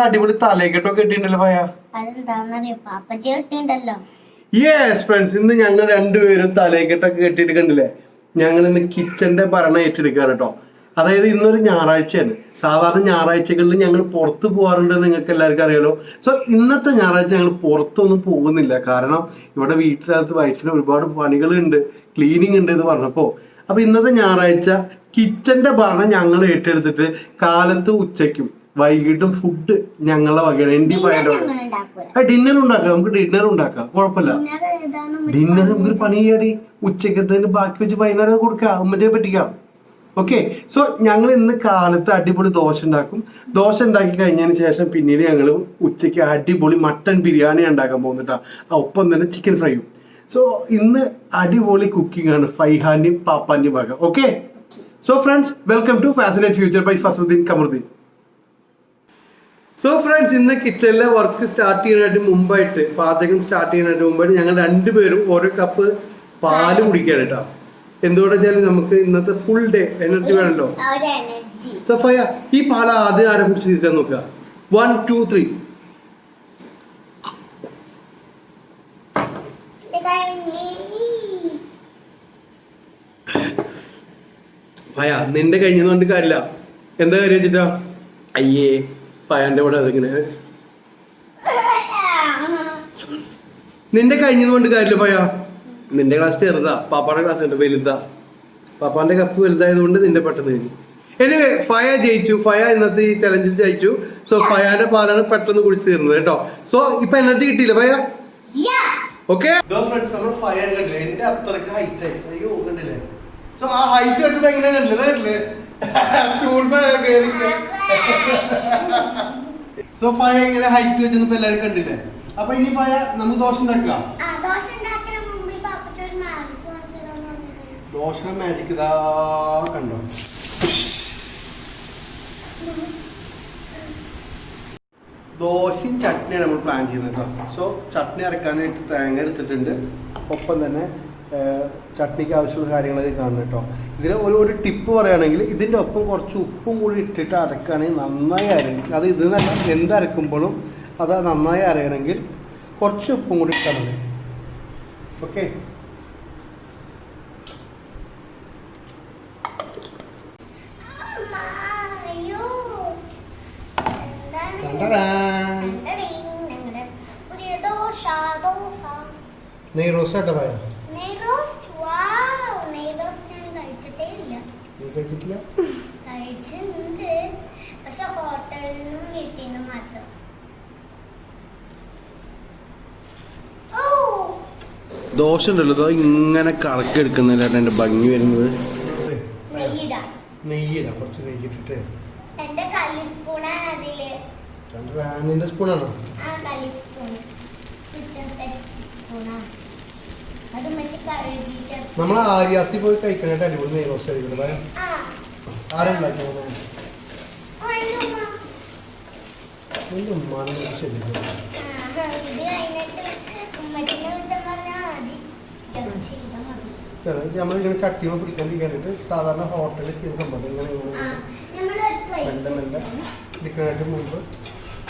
നല്ല അടിപൊളി തലക്കെട്ടൊക്കെ ഇട്ടിട്ടുണ്ടല്ലോ പാപ്പച്ചി കിട്ടിണ്ടല്ലോ yes friends ഇന്ന് ഞങ്ങൾ രണ്ടുപേരും തലക്കെട്ടൊക്കെ കെട്ടിയിട്ട് കണ്ടില്ലേ ഞങ്ങൾ ഇന്ന് കിച്ചന്റെ ഭരണം ഏറ്റെടുക്കാൻ കേട്ടോ അതായത് ഇന്നൊരു ഞായറാഴ്ചയാണ്. സാധാരണ ഞായറാഴ്ചകളിൽ ഞങ്ങൾ പുറത്ത് പോകാറുണ്ട് നിങ്ങൾക്ക് എല്ലാവർക്കും അറിയാലോ. സോ ഇന്നത്തെ ഞായറാഴ്ച ഞങ്ങൾ പുറത്തൊന്നും പോകുന്നില്ല. കാരണം ഇവിടെ വീട്ടിനകത്ത് വൈഫിന് ഒരുപാട് പണികൾ ഉണ്ട് ക്ലീനിങ് ഉണ്ട് എന്ന് പറഞ്ഞപ്പോ. അപ്പൊ ഇന്നത്തെ ഞായറാഴ്ച കിച്ചന്റെ ഭരണം ഞങ്ങൾ ഏറ്റെടുത്തിട്ട് കാലത്ത് ഉച്ചയ്ക്കും വൈകിട്ടും ഫുഡ് ഞങ്ങളെ വകയാണ് വക എന്റെ ഉണ്ടാക്കൂല. ഡിന്നർ ഉണ്ടാക്കാം. നമുക്ക് ഡിന്നർ ഉണ്ടാക്കാം. കുഴപ്പമില്ല. ഡിന്നർ നമുക്ക് പണി ചെയ്യാടി ഉച്ചക്കത്തേന് ബാക്കി വെച്ച് വൈകുന്നേരം കൊടുക്കാം. അമ്മച്ചെ പറ്റിക്കാം. ഓക്കെ സോ ഞങ്ങൾ ഇന്ന് കാലത്ത് അടിപൊളി ദോശ ഉണ്ടാക്കും. ദോശ ഉണ്ടാക്കി കഴിഞ്ഞതിന് ശേഷം പിന്നീട് ഞങ്ങൾ ഉച്ചയ്ക്ക് അടിപൊളി മട്ടൺ ബിരിയാണി ഉണ്ടാക്കാൻ പോകുന്നുട്ടാ. ഒപ്പം തന്നെ ചിക്കൻ ഫ്രൈയും സോ ഇന്ന് അടിപൊളി കുക്കിംഗ് ആണ്. ഫൈഹാന്റെയും പാപ്പാന്റെയും വക. Okay so friends welcome to fascinate future by Fasuddin Kamaruddin so friends ഇന്ന് കിച്ചണിലെ വർക്ക് സ്റ്റാർട്ട് ചെയ്യാനായിട്ട് മുമ്പായിട്ട് പാചകം സ്റ്റാർട്ട് ചെയ്യാനായിട്ട് മുമ്പായിട്ട് ഞങ്ങൾ രണ്ടുപേരും ഓരോ കപ്പ് പാൽ കുടിക്കുകയാണ് കേട്ടോ. എന്തുകൊണ്ടെന്ന് വെച്ചാൽ നമുക്ക് ഇന്നത്തെ ഫുൾ ഡേ എനർജി വേണമല്ലോ. എനർജി സഫയ ഈ പാല ആദ്യം ആരെ കുറിച്ച് തീർക്കാൻ നോക്കുക വൺ ടു ത്രീ ഭയ നിന്റെ കഴിഞ്ഞെന്ന് കൊണ്ട് കാര്യമില്ല. എന്താ കാര്യം വെച്ചിട്ടാ? അയ്യേ. ഫയാന്റെ കൂടെ അതിങ്ങനെ. നിന്റെ കഴിഞ്ഞത് കൊണ്ട് കാര്യമില്ല പോയാ. നിന്റെ ക്ലാസ് ചെറുതാ പാപ്പാടെ ക്ലാസ് ഉണ്ട് വലുതാ. പാപ്പാന്റെ കപ്പ് വലുതായതുകൊണ്ട് നിന്റെ പെട്ടെന്ന് കഴിഞ്ഞു. എനിവേ ഫയ ജയിച്ചു. ഫയ ഇന്നത്തെ ഈ ചലഞ്ചിൽ ജയിച്ചു. സോ ഫയാന്റെ പാലാണ് പെട്ടെന്ന് കുടിച്ചു തീർന്നത് കേട്ടോ. സോ ഇപ്പൊ എനർജി കിട്ടിയില്ല ഫയ ഓക്കെ നമ്മൾ ഫയർ കണ്ടില്ലേ? എന്റെ അത്രയ്ക്ക് ഹൈറ്റ് ആയി. അയ്യോ കണ്ടില്ലേ? സോ ആ ഹൈറ്റ് വെച്ചത് എങ്ങനെയാ കണ്ടില്ലേ? സോ ഫയ ഇങ്ങനെ ഹൈറ്റ് വെച്ചത് ഇപ്പൊ എല്ലാവരും കണ്ടില്ലേ? അപ്പൊ ഇനി ഫയ നമുക്ക് ദോശ ഉണ്ടാക്കാം ആ ദോശ ഉണ്ടാക്കുന്ന മുമ്പിൽ മാജിക് ഇതാ കണ്ടോ? ദോശയും ചട്നിയാണ് നമ്മൾ പ്ലാൻ ചെയ്യുന്നത് കേട്ടോ. സോ ചട്നി അരക്കാനായിട്ട് തേങ്ങ എടുത്തിട്ടുണ്ട്. ഒപ്പം തന്നെ ചട്നിക്ക് ആവശ്യമുള്ള കാര്യങ്ങളൊക്കെ കാണുന്നു കേട്ടോ. ഇതിന് ഒരു ഒരു ടിപ്പ് പറയുകയാണെങ്കിൽ ഇതിന്റെ ഒപ്പം കുറച്ച് ഉപ്പും കൂടി ഇട്ടിട്ട് അരക്കുകയാണെങ്കിൽ നന്നായി അരയും. അത് ഇത് നല്ല എന്ത് അരക്കുമ്പോഴും അത് നന്നായി അരയണമെങ്കിൽ കുറച്ച് ഉപ്പും കൂടി ഇട്ടാൽ മതി. ഓക്കെ? നെയ് റോസ് ആട്ടോ പറയാം? നീ കഴിച്ചിട്ടില്ല? കഴിച്ചിട്ടുണ്ട്. പക്ഷെ ഹോട്ടലിൽ നിന്നും വീട്ടിൽ നിന്നും മാറ്റം ഓ. ദോശ ഉണ്ടല്ലോ ഇങ്ങനെ കറക്കി എടുക്കുന്നില്ലാണ് എന്റെ ഭംഗി വരുന്നത്. നെയ്യിടാം. നെയ്യിടാം കുറച്ച് നെയ്യിട്ടിട്ട്. സ്പൂണാണോ കല്ലി സ്പൂണാണ്? അതിൽ നിന്റെ സ്പൂണാണോ നമ്മൾ ആര്യാസി പോയി കഴിക്കാനായിട്ട് അടിപൊളി നെയ് റോസ്റ്റ് കഴിക്കണം ആരുണ്ടാക്കിയത്. നിന്റെ ഉമ്മാനെ ചട്ടിമ പിടിക്കാണ്ടിരിക്കാനായിട്ട് സാധാരണ ഹോട്ടലിൽ ചെയ്ത സംഭവം ഇങ്ങനെ മെല്ലെ മെല്ലെ പിടിക്കാനായിട്ട് മുമ്പ്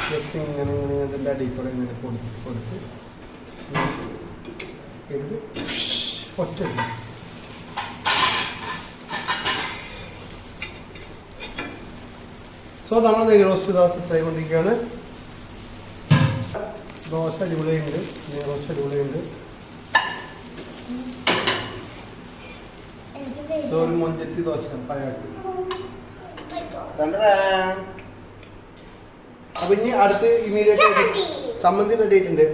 ജസ്റ്റ് ഇങ്ങനെ ഇങ്ങനെ ഇതിന്റെ അടിയിൽ കൂടെ ഇങ്ങനെ കൊടുത്ത് കൊടുത്ത് എടുത്ത് ഒറ്റ. സോ നമ്മൾ നെയ് റോസ്റ്റ് സെറ്റായി കൊണ്ടിരിക്കുകയാണ് ദോശ അടിപൊളിയുണ്ട് നെയ് റോസ്റ്റ് അടിപൊളിയുണ്ട് എനിക്ക് സോ ഒരു മൊഞ്ചത്തി ദോശ പയാട്ട് പേടി. അപ്പൊ ഇനി അടുത്ത് ഇമീഡിയറ്റ് ആയിട്ട് ചമ്മന്തി. റെഡി ആയിട്ടുണ്ട്.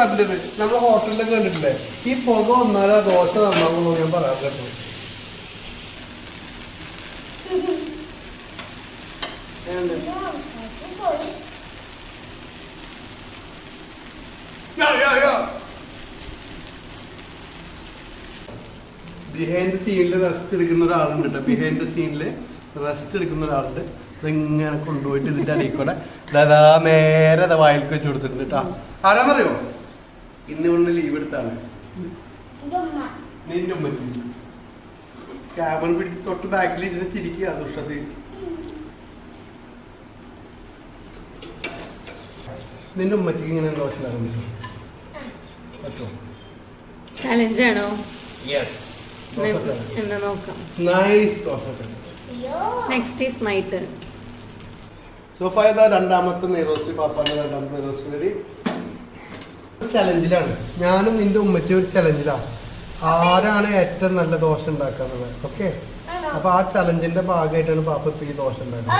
അതിന്റെത് നമ്മൾ ഹോട്ടലിലൊക്കെ കണ്ടിട്ടില്ലേ ഈ പുക വന്നാലോ ദോശ നന്നാകുന്നു ഞാൻ പറയാൻ കേട്ടു. ബിഹൈൻഡ് സീനിൽ റെസ്റ്റ് എടുക്കുന്ന ഒരാളുണ്ട് കേട്ടോ ബിഹൈൻഡ് സീനിൽ റെസ്റ്റ് എടുക്കുന്ന ഒരാളുണ്ട് ഇതെങ്ങനെ കൊണ്ടുപോയിട്ട് ഇതിന്റെ അടിയിൽ കൂടെ ദാ നേരെ വായിലേക്ക് വെച്ച് കൊടുത്തിട്ടുണ്ട് കേട്ടോ ആരാന്നറിയോ? ഇന്ന് ഇവിടുന്ന് ലീവ് എടുത്താണ്. നിന്റെ ഉമ്മച്ചി ക്യാമറ പിടിച്ച് തൊട്ട് ബാക്കിൽ ഇരുന്ന് ചിരിക്കുക ദുഷ്ടത്തിൽ നിന്റെ ഉമ്മച്ചിക്ക് ഇങ്ങനെ ദോശ പറ്റുമോ? ചലഞ്ച് ആണോ? യെസ് എന്നാ നോക്കാം. Nice dosa next is my turn സോഫായത രണ്ടാമത്തെ നെയ്റോസ്റ്റ് പാപ്പാന്റെ രണ്ടാമത്തെ നെയ്റോസ്റ്റ് വേണ്ടി ചലഞ്ചിലാണ് ഞാനും നിന്റെ ഉമ്മറ്റി ഒരു ചലഞ്ചിലാണ് ആരാണ് ഏറ്റവും നല്ല ദോശ ഉണ്ടാക്കുന്നത് ഓക്കെ അപ്പൊ ആ ചലഞ്ചിന്റെ ഭാഗമായിട്ടാണ് പാപ്പ ഇപ്പൊ ഈ ദോശ ഉണ്ടാക്കുന്നത്.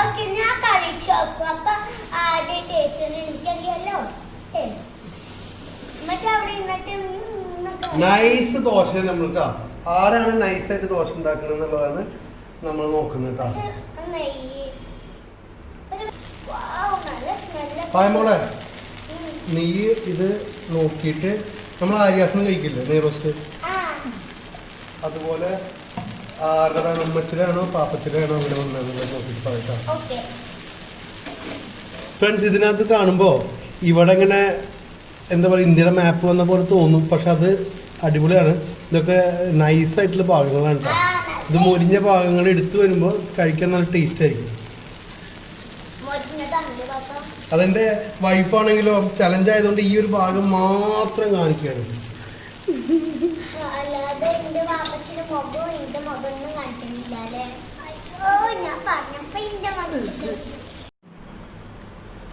നൈസ് ദോശ നമ്മൾ. ആരാണ് നൈസായിട്ട് ദോശ ഉണ്ടാക്കുന്നത് എന്നുള്ളതാണ് നമ്മൾ നോക്കുന്നത് കേട്ടോ പക്ഷെ നെയ്യ് ഒരു wow, നല്ല smell ഒക്കെ. പായമോളെ. നീ ഇത് നോക്കിയിട്ട് നമ്മൾ ആര്യാസം കഴിക്കില്ലേ? നെയ് റോസ്റ്റ് അതുപോലെ ആരുടെ ഉമ്മച്ചിലാണോ പാപ്പച്ചിലാണോ ഇവിടെ വന്നതെന്നുള്ളത് നോക്കിയിട്ട് പറയട്ടോ. ഫ്രണ്ട്സ് ഇതിനകത്ത് കാണുമ്പോൾ ഇവിടെ ഇങ്ങനെ എന്താ പറയുക ഇന്ത്യയുടെ മാപ്പ് വന്ന പോലെ തോന്നും. പക്ഷെ അത് അടിപൊളിയാണ്. ഇതൊക്കെ നൈസായിട്ടുള്ള ഭാഗങ്ങളാണ് കേട്ടോ ഇത് മൊരിഞ്ഞ ഭാഗങ്ങൾ എടുത്തു വരുമ്പോൾ കഴിക്കാൻ നല്ല ടേസ്റ്റ് ആയിരിക്കും? അതെന്റെ വൈഫാണെങ്കിലോ ചലഞ്ച് ആയതുകൊണ്ട് ഈ ഒരു ഭാഗം മാത്രം കാണിക്കുകയാണ്.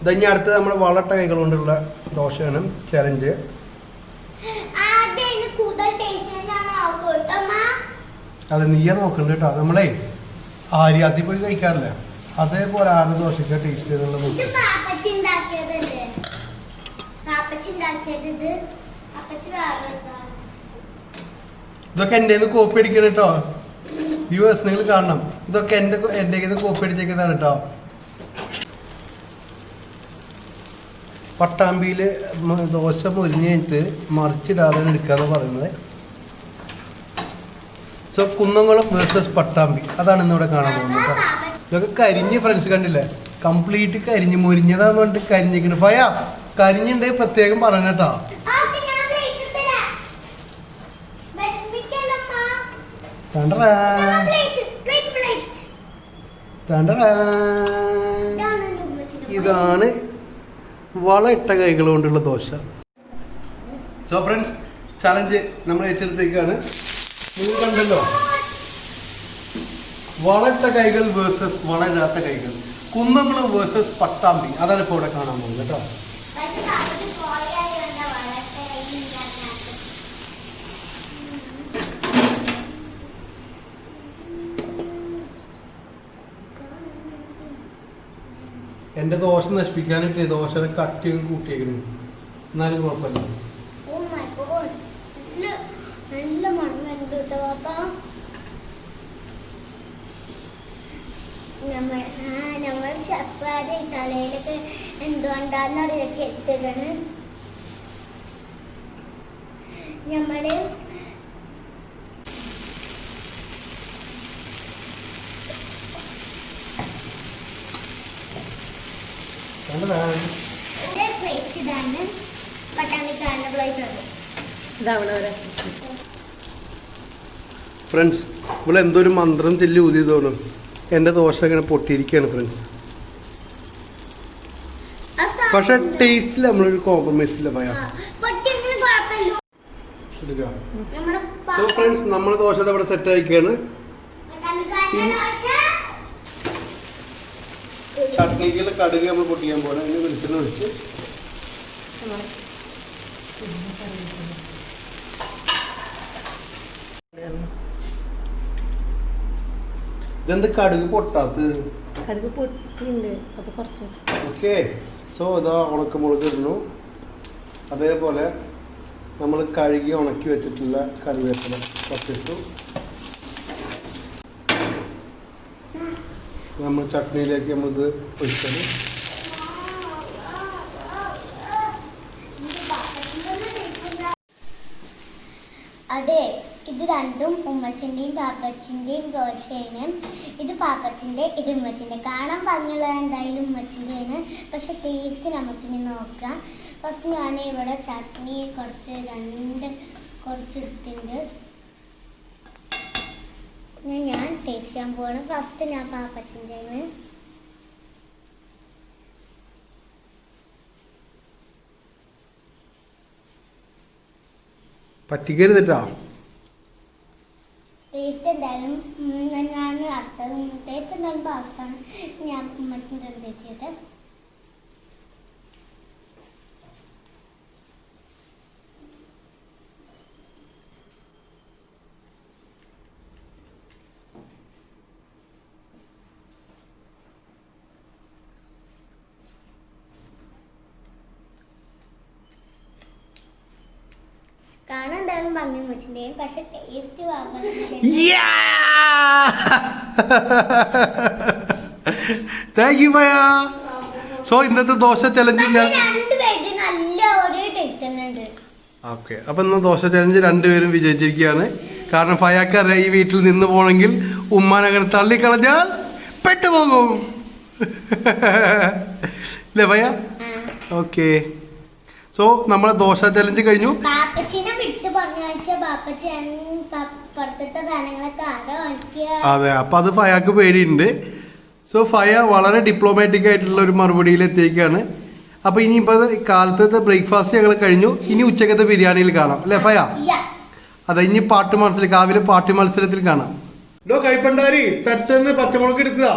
ഇതഞ്ഞ അടുത്ത് നമ്മുടെ വളട്ട കൈകൾ കൊണ്ടുള്ള ദോശയാണ് ചലഞ്ച് അത് നീയാ നോക്കണ്ട കേട്ടോ നമ്മളെ ആര്യാത്തി പോയി കഴിക്കാറില്ല? അതേപോലെ ആറ് ദോശയ്ക്ക് ടേസ്റ്റ് എന്നുള്ളത് ഇതൊക്കെ എന്റെ കോപ്പി അടിക്കണം കേട്ടോ. വ്യൂവേഴ്സ് നിങ്ങൾ കാണണം. ഇതൊക്കെ എന്റെ എന്റെ കോപ്പി അടിച്ചേക്കുന്നതാണ് കേട്ടോ. പട്ടാമ്പിയിൽ ദോശ മുരിഞ്ഞ് കഴിഞ്ഞിട്ട് മറിച്ചിടാതെ എടുക്കാന്ന് പറയുന്നത്. So Kunnamkulam versus Pattambi. അതാണ് ഇന്നിവിടെ കാണാൻ പോകുന്നത് കേട്ടോ. ഇതൊക്കെ കരിഞ്ഞ് ഫ്രണ്ട്സ് കണ്ടില്ലേ? കംപ്ലീറ്റ് കരിഞ്ഞ് മുരിഞ്ഞതാന്ന് പറഞ്ഞിട്ട് കരിഞ്ഞിരിക്കുന്നു ഫയ കരിഞ്ഞുണ്ടെങ്കിൽ പ്രത്യേകം പറഞ്ഞട്ടാ കേട്ടോ. ടണ്ടറാ, ടണ്ടറാ. ഇതാണ് വളയിട്ട കൈകൾ കൊണ്ടുള്ള ദോശ. സോ ഫ്രണ്ട്സ് ചലഞ്ച് നമ്മൾ ഏറ്റെടുത്തേക്കാണ്. നിങ്ങൾ കണ്ടല്ലോ. വളയിട്ട കൈകൾ വേഴ്സസ് വളരാത്ത കൈകൾ. കുന്നംകുളം വേഴ്സസ് പട്ടാമ്പി. അതാണ് ഇപ്പോൾ ഇവിടെ കാണാൻ പോകുന്നത് കേട്ടോ. എന്റെ ദോശ നശിപ്പിക്കാനിട്ട് ദോശയുടെ കട്ടിയും കൂട്ടിയേക്കുന്നു എന്നാലും കുഴപ്പമില്ല. നല്ല മണ്ണ് വരുന്നുണ്ട് കേട്ടോ നമ്മൾ ചപ്പാതി തലയിലൊക്കെ എന്തുകൊണ്ടാന്ന് അറിയൊക്കെ ഇട്ടിട്ടാണ് നമ്മൾ പ്ലേറ്റ് ഇതാണ് പട്ടാണിക്കാരന്റെ പ്ലേറ്റ് ഫ്രണ്ട്സ് ഇവിടെ എന്തോ ഒരു മന്ത്രം ചെല്ലി ഊതി തോന്നും എന്റെ ദോശ ഇങ്ങനെ പൊട്ടിയിരിക്കുകയാണ് ഫ്രണ്ട്സ് പക്ഷെ ടേസ്റ്റിൽ നമ്മളൊരു കോംപ്രമൈസ് ഇല്ല പറയാം നമ്മുടെ സോ ഫ്രണ്ട്സ് നമ്മൾ ദോശ ഇവിടെ സെറ്റ് ആയിക്കാണ് ചട്നിക്കുള്ള കടുക് നമ്മൾ പൊട്ടിക്കാൻ പോലെ അതിന് വെളിച്ചെണ്ണ ഒഴിച്ച്. ഇതെന്ത് കടുക് പൊട്ടാത്ത് കടുക് പൊട്ടിണ്ട് അപ്പൊ കുറച്ച് ഓക്കെ. സോ ഇതാ ഉണക്കമുളക് ഇടുന്നു. അതേപോലെ നമ്മൾ കഴുകി ഉണക്കി വെച്ചിട്ടുള്ള കറിവേപ്പില കുറച്ചിട്ടു നമ്മൾ ചട്നിയിലേക്ക് നമ്മളിത് ഒഴിച്ചത് അതെ ഇത് രണ്ടും പാപ്പച്ചിന്റെയും ദോശയാണ്. ഇത് പാപ്പച്ചിന്റെ ഇത് ഉമ്മച്ചിന്റെ. കാണാൻ പറഞ്ഞുള്ളത് എന്തായാലും ഉമ്മച്ചിന്റെയാണ്. പക്ഷെ ടേസ്റ്റ് നമുക്കിനി നോക്കാം. ഫസ്റ്റ് ഞാൻ ഇവിടെ ചട്നി കുറച്ച് രണ്ട് കുറച്ച് എടുത്തിട്ടുണ്ട് ഞാൻ ഞാൻ ടേസ്റ്റ് ചെയ്യാൻ പോവാണ്. ഫസ്റ്റ് ഞാൻ പാപ്പച്ചിന്റെ പറ്റിക്കരുത് കേട്ടോ ടേസ്റ്റ് എന്തായാലും ഞാൻ അടുത്ത ടേസ്റ്റ് എന്തായാലും ഞാൻ ഉമ്മച്ചിന്റെ അടുത്ത് എത്തിയിട്ട് എന്തായാലും ഭംഗി ഉമ്മച്ചിന്റെയും പക്ഷെ ടേസ്റ്റ് താങ്ക് യു മയ സോ ഇന്നത്തെ ദോശ ചലഞ്ച് രണ്ട് പേര് നല്ല ഒരേ ടേസ്റ്റ് തന്നെ ഉണ്ട്. ഓക്കെ അപ്പൊ ഇന്ന് ദോശ ചലഞ്ച് രണ്ടുപേരും വിജയിച്ചിരിക്കുകയാണ്. കാരണം ഫയാക്ക് അറിയാം ഈ വീട്ടിൽ നിന്ന് പോകണമെങ്കിൽ ഉമ്മാനങ്ങനെ തള്ളിക്കളഞ്ഞാൽ പെട്ടുപോകും. ഓക്കേ ഭയ ഓക്കെ സോ നമ്മളെ ദോശ ചലഞ്ച് കഴിഞ്ഞു. വിട്ട് പറഞ്ഞാഴ്ച പാപ്പച്ചി പുറത്തിട്ട സാധനങ്ങളൊക്കെ ആരോ വാങ്ങിക്കുക അതെ അപ്പൊ അത് ഫയാക്ക് പേടിയുണ്ട്. സോ ഫയ വളരെ ഡിപ്ലോമാറ്റിക് ആയിട്ടുള്ള ഒരു മറുപടിയിൽ എത്തിയേക്കാണ് അപ്പൊ ഇനിയിപ്പോ കാലത്തെ ബ്രേക്ക്ഫാസ്റ്റ് ഞങ്ങൾ കഴിഞ്ഞു. ഇനി ഉച്ചക്കത്തെ ബിരിയാണിയിൽ കാണാം. അല്ലേ ഫയ. അതെ ഇനി പാട്ട് മത്സരം കാവിലെ പാട്ട് മത്സരത്തിൽ കാണാം. ലോ കൈപ്പണ്ടാരി പെട്ടെന്ന് പച്ചമുളക് എടുക്കുക.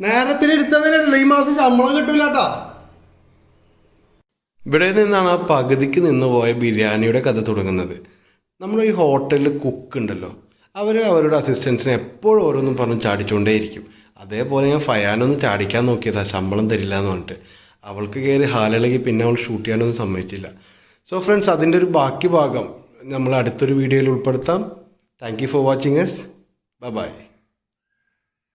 നേരത്തിന് എടുത്തതിനല്ല ഈ മാസം ശമ്പളം കിട്ടൂലട്ടാ. ഇവിടെ നിന്നാണ് ആ പകുതിക്ക് നിന്ന് പോയ ബിരിയാണിയുടെ കഥ തുടങ്ങുന്നത്. നമ്മൾ ഈ ഹോട്ടലിൽ കുക്ക് ഉണ്ടല്ലോ. അവർ അവരുടെ അസിസ്റ്റൻസിനെ എപ്പോഴും ഓരോന്നും പറഞ്ഞ് ചാടിച്ചുകൊണ്ടേയിരിക്കും അതേപോലെ ഞാൻ ഫയാനൊന്ന് ചാടിക്കാൻ നോക്കിയതാ ശമ്പളം തരില്ല എന്ന് പറഞ്ഞിട്ട്. അവൾക്ക് കയറി ഹാലിളകി പിന്നെ അവൾ ഷൂട്ട് ചെയ്യാനൊന്നും സമ്മതിച്ചില്ല. സോ ഫ്രണ്ട്സ് അതിന്റെ ഒരു ബാക്കി ഭാഗം നമ്മൾ അടുത്തൊരു വീഡിയോയിൽ ഉൾപ്പെടുത്താം. താങ്ക് യു ഫോർ വാച്ചിങ് എസ് ബൈ